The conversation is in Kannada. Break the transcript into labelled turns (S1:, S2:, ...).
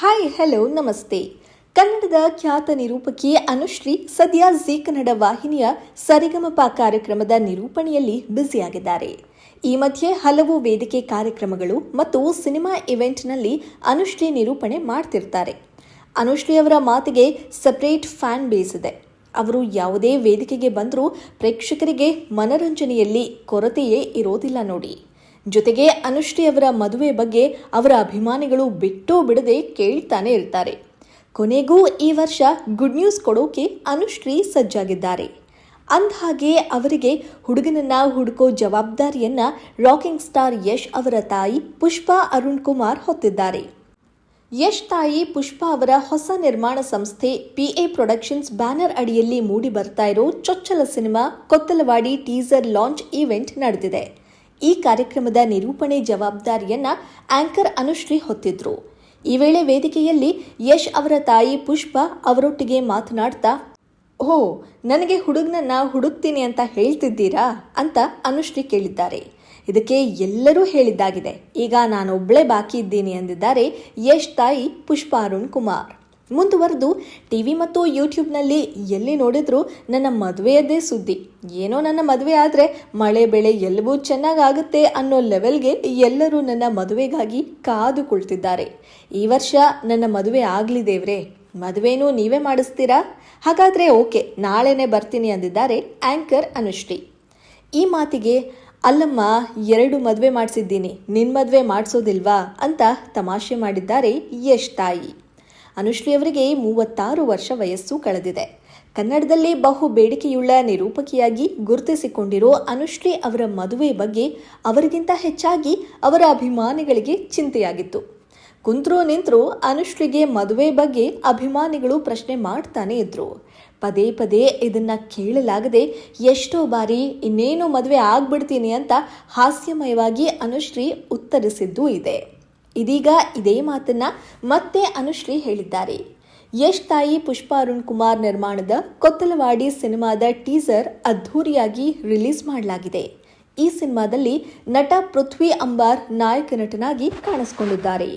S1: ಹಾಯ್ ಹಲೋ ನಮಸ್ತೆ ಕನ್ನಡದ ಖ್ಯಾತ ನಿರೂಪಕಿ ಅನುಶ್ರೀ ಸದ್ಯ ಜಿ ಕನ್ನಡ ವಾಹಿನಿಯ ಸರಿಗಮಪ ಕಾರ್ಯಕ್ರಮದ ನಿರೂಪಣೆಯಲ್ಲಿ ಬ್ಯುಸಿಯಾಗಿದ್ದಾರೆ. ಈ ಮಧ್ಯೆ ಹಲವು ವೇದಿಕೆ ಕಾರ್ಯಕ್ರಮಗಳು ಮತ್ತು ಸಿನಿಮಾ ಇವೆಂಟ್ನಲ್ಲಿ ಅನುಶ್ರೀ ನಿರೂಪಣೆ ಮಾಡ್ತಿರ್ತಾರೆ. ಅನುಶ್ರೀ ಅವರ ಮಾತಿಗೆ ಸಪ್ರೇಟ್ ಫ್ಯಾನ್ ಬೇಸ್ ಇದೆ. ಅವರು ಯಾವುದೇ ವೇದಿಕೆಗೆ ಬಂದರೂ ಪ್ರೇಕ್ಷಕರಿಗೆ ಮನರಂಜನೆಯಲ್ಲಿ ಕೊರತೆಯೇ ಇರೋದಿಲ್ಲ ನೋಡಿ. ಜೊತೆಗೆ ಅನುಶ್ರೀ ಅವರ ಮದುವೆ ಬಗ್ಗೆ ಅವರ ಅಭಿಮಾನಿಗಳು ಬಿಟ್ಟು ಬಿಡದೆ ಕೇಳ್ತಾನೆ ಇರ್ತಾರೆ. ಕೊನೆಗೂ ಈ ವರ್ಷ ಗುಡ್ ನ್ಯೂಸ್ ಕೊಡೋಕೆ ಅನುಶ್ರೀ ಸಜ್ಜಾಗಿದ್ದಾರೆ. ಅಂದಹಾಗೆ ಅವರಿಗೆ ಹುಡುಗನನ್ನ ಹುಡುಕೋ ಜವಾಬ್ದಾರಿಯನ್ನ ರಾಕಿಂಗ್ ಸ್ಟಾರ್ ಯಶ್ ಅವರ ತಾಯಿ ಪುಷ್ಪಾ ಅರುಣ್ ಕುಮಾರ್ ಹೊತ್ತಿದ್ದಾರೆ. ಯಶ್ ತಾಯಿ ಪುಷ್ಪಾ ಅವರ ಹೊಸ ನಿರ್ಮಾಣ ಸಂಸ್ಥೆ ಪಿಎ ಪ್ರೊಡಕ್ಷನ್ಸ್ ಬ್ಯಾನರ್ ಅಡಿಯಲ್ಲಿ ಮೂಡಿ ಬರ್ತಾ ಇರೋ ಚೊಚ್ಚಲ cinema Kothalavadi teaser launch event ನಡೆದಿದೆ. ಈ ಕಾರ್ಯಕ್ರಮದ ನಿರೂಪಣೆ ಜವಾಬ್ದಾರಿಯನ್ನ ಆಂಕರ್ ಅನುಶ್ರೀ ಹೊತ್ತಿದ್ರು. ಈ ವೇಳೆ ವೇದಿಕೆಯಲ್ಲಿ ಯಶ್ ಅವರ ತಾಯಿ ಪುಷ್ಪ ಅವರೊಟ್ಟಿಗೆ ಮಾತನಾಡ್ತಾ ಓ ನನಗೆ ಹುಡುಗನನ್ನ ಹುಡುಕ್ತೀನಿ ಅಂತ ಹೇಳ್ತಿದ್ದೀರಾ? ಅಂತ ಅನುಶ್ರೀ ಕೇಳಿದ್ದಾರೆ. ಇದಕ್ಕೆ ಎಲ್ಲರೂ ಹೇಳಿದ್ದಾಗಿದೆ. ಈಗ ನಾನೊಬ್ಬಳೇ ಬಾಕಿ ಇದ್ದೀನಿ ಎಂದಿದ್ದಾರೆ ಯಶ್ ತಾಯಿ ಪುಷ್ಪ ಅರುಣ್ ಕುಮಾರ್. ಮುಂದುವರೆದು ಟಿವಿ ಮತ್ತು ಯೂಟ್ಯೂಬ್ನಲ್ಲಿ ಎಲ್ಲಿ ನೋಡಿದ್ರೂ ನನ್ನ ಮದುವೆಯದೇ ಸುದ್ದಿ. ಏನೋ ನನ್ನ ಮದುವೆ ಆದರೆ ಮಳೆ ಬೆಳೆ ಎಲ್ಲವೂ ಚೆನ್ನಾಗಾಗುತ್ತೆ ಅನ್ನೋ ಲೆವೆಲ್ಗೆ ಎಲ್ಲರೂ ನನ್ನ ಮದುವೆಗಾಗಿ ಕಾದು ಕುಳಿತಿದ್ದಾರೆ. ಈ ವರ್ಷ ನನ್ನ ಮದುವೆ ಆಗಲಿ ದೇವ್ರೆ, ಮದುವೆನೂ ನೀವೇ ಮಾಡಿಸ್ತೀರಾ? ಹಾಗಾದರೆ ಓಕೆ, ನಾಳೆನೇ ಬರ್ತೀನಿ ಅಂದಿದ್ದಾರೆ ಆಂಕರ್ ಅನುಶ್ರೀ. ಈ ಮಾತಿಗೆ, ಅಲ್ಲಮ್ಮ, ಎರಡು ಮದುವೆ ಮಾಡಿಸಿದ್ದೀನಿ ನಿನ್ನ ಮದುವೆ ಮಾಡಿಸೋದಿಲ್ವಾ? ಅಂತ ತಮಾಷೆ ಮಾಡಿದ್ದಾರೆ ಯಶ್ ತಾಯಿ. ಅನುಶ್ರೀ ಅವರಿಗೆ ಮೂವತ್ತಾರು ವರ್ಷ ವಯಸ್ಸು ಕಳೆದಿದೆ. ಕನ್ನಡದಲ್ಲಿ ಬಹು ಬೇಡಿಕೆಯುಳ್ಳ ನಿರೂಪಕಿಯಾಗಿ ಗುರುತಿಸಿಕೊಂಡಿರೋ ಅನುಶ್ರೀ ಅವರ ಮದುವೆ ಬಗ್ಗೆ ಅವರಿಗಿಂತ ಹೆಚ್ಚಾಗಿ ಅವರ ಅಭಿಮಾನಿಗಳಿಗೆ ಚಿಂತೆಯಾಗಿತ್ತು. ಕುಂತ್ರು ನಿಂತರೂ ಅನುಶ್ರೀಗೆ ಮದುವೆ ಬಗ್ಗೆ ಅಭಿಮಾನಿಗಳು ಪ್ರಶ್ನೆ ಮಾಡ್ತಾನೆ ಇದ್ರು. ಪದೇ ಪದೇ ಇದನ್ನ ಕೇಳಲಾಗದೆ ಎಷ್ಟೋ ಬಾರಿ ಇನ್ನೇನು ಮದುವೆ ಆಗ್ಬಿಡ್ತೀನಿ ಅಂತ ಹಾಸ್ಯಮಯವಾಗಿ ಅನುಶ್ರೀ ಉತ್ತರಿಸಿದ್ದೂ ಇದೆ. ಇದೀಗ ಇದೇ ಮಾತನ್ನ ಮತ್ತೆ ಅನುಶ್ರೀ ಹೇಳಿದ್ದಾರೆ. ಯಶ್ ತಾಯಿ ಪುಷ್ಪ ಅರುಣ್ ಕುಮಾರ್ ನಿರ್ಮಾಣದ ಕೊತ್ತಲವಾಡಿ ಸಿನಿಮಾದ ಟೀಸರ್ ಅದ್ಧೂರಿಯಾಗಿ ರಿಲೀಸ್ ಮಾಡಲಾಗಿದೆ. ಈ ಸಿನಿಮಾದಲ್ಲಿ ನಟ ಪೃಥ್ವಿ ಅಂಬಾರ್ ನಾಯಕ ನಟನಾಗಿ ಕಾಣಿಸಿಕೊಂಡಿದ್ದಾರೆ.